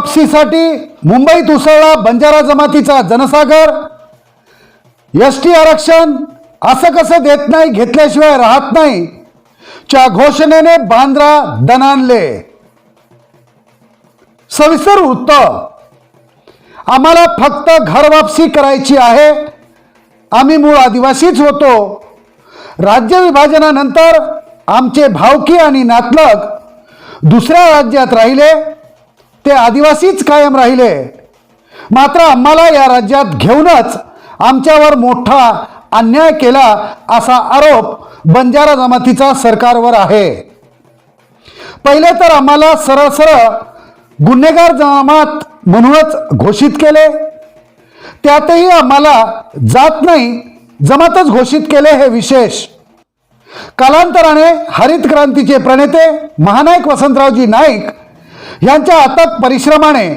वापसीसाठी मुंबईत उसळला बंजारा जमातीचा जनसागर. एस टी आरक्षण असं कसं देत नाही घेतल्याशिवाय राहत नाही. च्या घोषणेने बांद्रा दणानले सविस्तर उत्तर. आम्हाला फक्त घर वापसी करायची आहे. आम्ही मूळ आदिवासीच होतो. राज्य विभाजनानंतर आमचे भावकी आणि नातलग दुसऱ्या राज्यात राहिले. ते आदिवासीच कायम राहिले. मात्र आम्हाला या राज्यात घेऊनच आमच्यावर मोठा अन्याय केला असा आरोप बंजारा जमातीचा सरकारवर आहे. पहिले तर आम्हाला सरळ सरळ गुन्हेगार जमात म्हणूनच घोषित केले. त्यातही आम्हाला जात नाही जमातच घोषित केले हे विशेष. कालांतराने हरित क्रांतीचे प्रणेते महानायक वसंतरावजी नाईक यांच्या अथक परिश्रमाने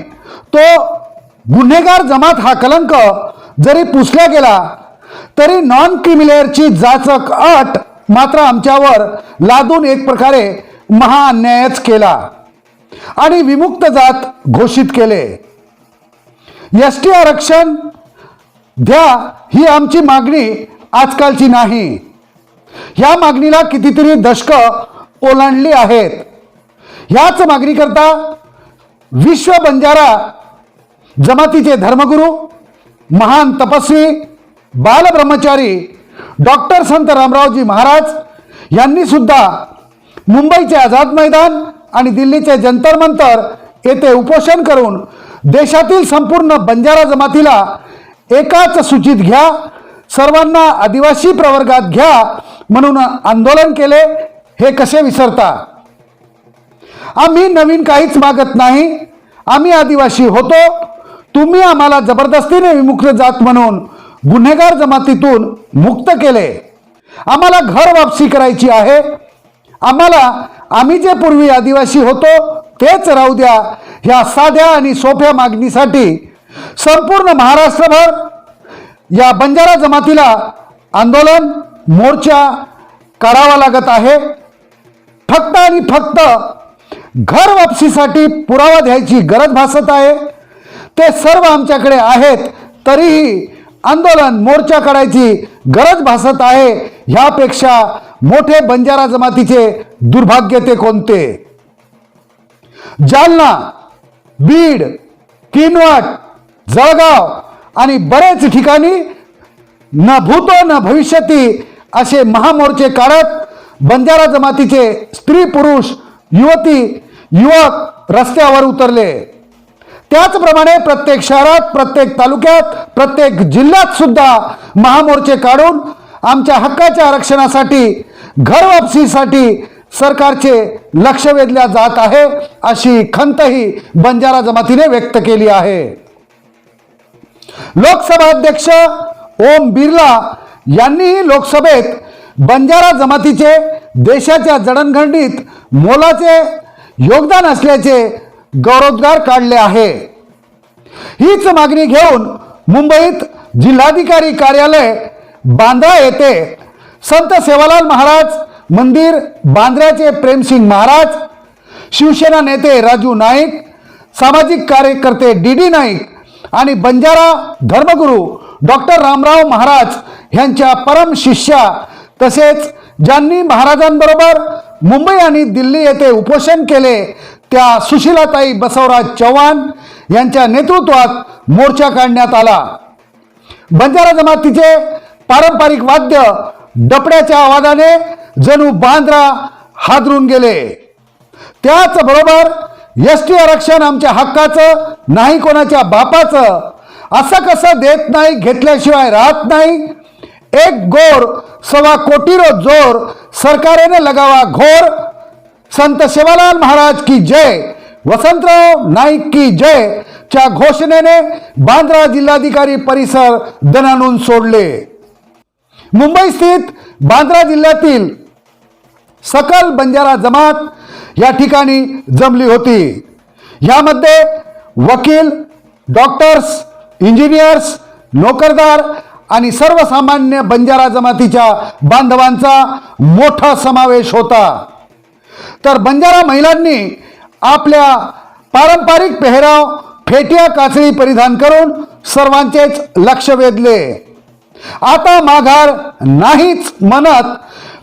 तो गुन्हेगार जमात हा कलंक जरी पुसला गेला तरी नॉन क्रिमिलेअरची जाचक अट मात्र आमच्यावर लादून एक प्रकारे महाअन्यायच केला आणि विमुक्त जात घोषित केले. एस टी आरक्षण द्या ही आमची मागणी आजकालची नाही. या मागणीला कितीतरी दशक ओलांडली आहेत. ह्याच मागणीकरता विश्व बंजारा जमातीचे धर्मगुरू महान तपस्वी बालब्रह्मचारी डॉक्टर संत रामरावजी महाराज यांनी सुद्धा मुंबईचे आझाद मैदान आणि दिल्लीचे जंतर मंतर येथे उपोषण करून देशातील संपूर्ण बंजारा जमातीला एकाच सूचित घ्या सर्वांना आदिवासी प्रवर्गात घ्या म्हणून आंदोलन केले हे कसे विसरता? आम्ही नवीन काहीच मागत नाही. आम्ही आदिवासी होतो. तुम्ही आम्हाला जबरदस्तीने विमुक्त जात म्हणून गुन्हेगार जमातीतून मुक्त केले. आम्हाला घर वापसी करायची आहे. आम्हाला आम्ही जे पूर्वी आदिवासी होतो तेच राहू द्या. ह्या साध्या आणि सोप्या मागणीसाठी संपूर्ण महाराष्ट्रभर या बंजारा जमातीला आंदोलन मोर्चा करावा लागत आहे. फक्त आणि फक्त घर वापसीसाठी पुरावा द्यायची गरज भासत आहे. ते सर्व आमच्याकडे आहेत तरीही आंदोलन मोर्चा काढायची गरज भासत आहे. ह्यापेक्षा मोठे बंजारा जमातीचे दुर्भाग्य ते कोणते? जालना बीड किनवट जळगाव आणि बरेच ठिकाणी न भूतो न भविष्यती असे महामोर्चे काढत बंजारा जमातीचे स्त्री पुरुष युवती युवक रस्त्यावर उतरले. त्याचप्रमाणे प्रत्येक शहरात प्रत्येक तालुक्यात प्रत्येक जिल्ह्यात सुद्धा महामोर्चे काढून आमच्या हक्काच्या आरक्षणासाठी घर वापसीसाठी सरकारचे लक्ष वेधल्या जात आहे अशी खंतही बंजारा जमातीने व्यक्त केली आहे. लोकसभा अध्यक्ष ओम बिर्ला यांनीही लोकसभेत बंजारा जमातीचे देशाच्या जडणघडणीत मोलाचे योगदान असल्याचे गौरवोद्गार काढले आहे. हीच मागणी घेऊन मुंबईत जिल्हाधिकारी कार्यालय बांद्रा येथे संत सेवालाल महाराज मंदिर बांद्र्याचे प्रेमसिंग महाराज शिवसेना नेते राजू नाईक सामाजिक कार्यकर्ते डी डी नाईक आणि बंजारा धर्मगुरू डॉक्टर रामराव महाराज यांच्या परम शिष्या तसेच ज्यांनी महाराजांबरोबर मुंबई आणि दिल्ली येथे उपोषण केले त्या सुशीलाताई बसवराज चव्हाण यांच्या नेतृत्वात मोर्चा काढण्यात आला. बंजारा जमातीचे पारंपरिक वाद्य डपड्याच्या आवाजाने जणू बांद्रा हादरून गेले. त्याचबरोबर एस टी आरक्षण आमच्या हक्काचं नाही कोणाच्या बापाचं असं कसं देत नाही घेतल्याशिवाय राहत नाही एक गोर सवा कोटीरो जोर सरकारेने लगावा घोर. संत सेवालाल महाराज की जय वसंतराव नाईक की जय. च्या घोषणेने बांद्रा जिल्हाधिकारी परिसर दणानून सोडले. मुंबई स्थित बांद्रा जिल्ह्यातील सकल बंजारा जमात या ठिकाणी जमली होती. यामध्ये वकील डॉक्टर्स इंजिनियर्स नोकरदार आणि सर्वसामान्य बंजारा जमातीच्या बांधवांचा मोठा समावेश होता. तर बंजारा महिलांनी आपल्या पारंपरिक पेहराव फेटिया काचळी परिधान करून सर्वांचेच लक्ष वेधले. आता माघार नाहीच म्हणत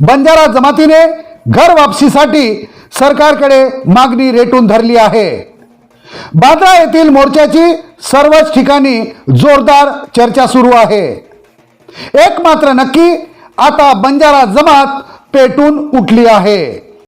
बंजारा जमातीने घर वापसीसाठी सरकारकडे मागणी रेटून धरली आहे. बांद्रा येथील मोर्चाची सर्वच ठिकाणी जोरदार चर्चा सुरू आहे. एक मात्र नक्की आता बंजारा जमात पेटून उठली आहे.